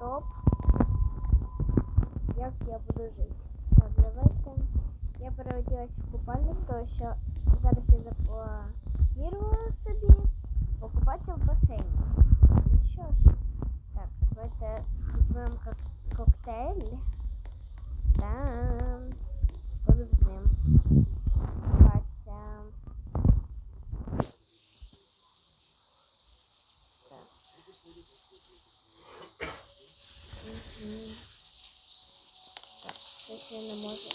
топ. Як я буду жити. Так, давайте. Я переоділась в купальник, тому що зараз я запланувала собі покупатися в басейні. Щось я не можу.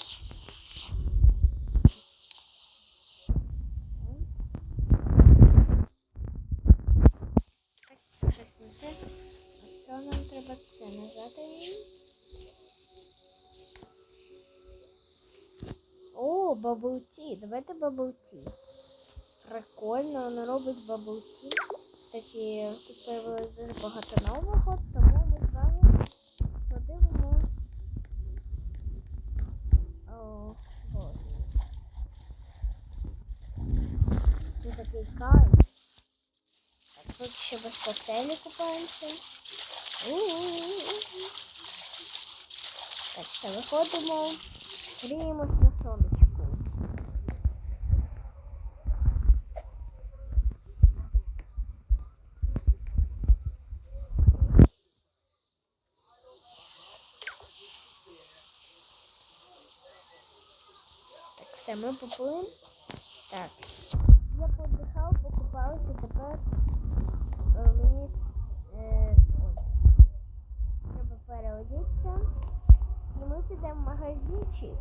Щось не. А що нам треба це нажати? О, бабл-ті. Давайте бабл-ті. Прикольно, воно робить бабл-ті. Кстати, тут появилось дуже багато нового, Це. Так, тут ще без коктейлю купаємося. Так, все, виходимо. Гріємось на сонечку. Так, все, ми поплили. Так. Я подихав, покупалася, тепер е, мені е, треба переодітися. І ми підемо в магазинчик.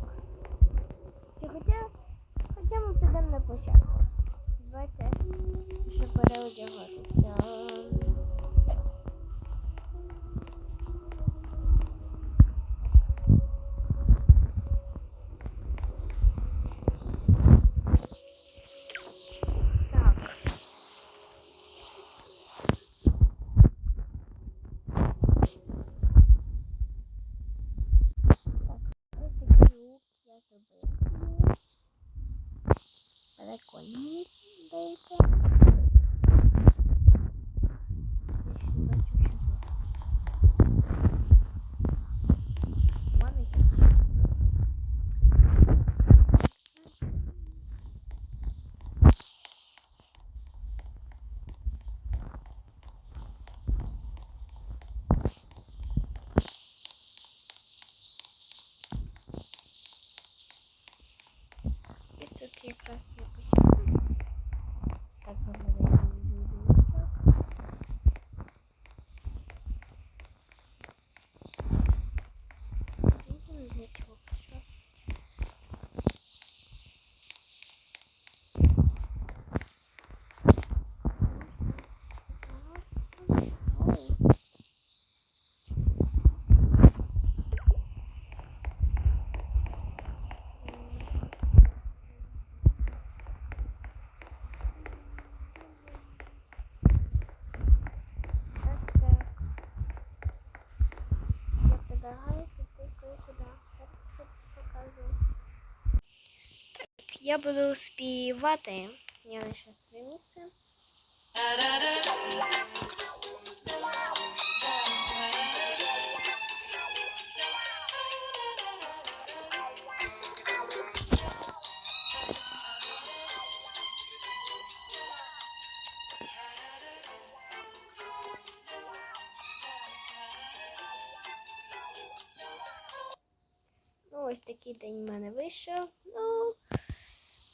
Чи хоча, хоча ми підемо на площадку. Зробила. Прикольний, здається. Я ще не бачу, що тут. У мене є. І тут якраз є костюм. Так виглядає мій будиночок. Візьмемо для чого що? Ой. Так, так. Я предлагаю піти кое-куди. Зараз я покажу. Так, я буду співати. Я знайшла своє місце. Ну, ось такий день в мене вийшов. Ну,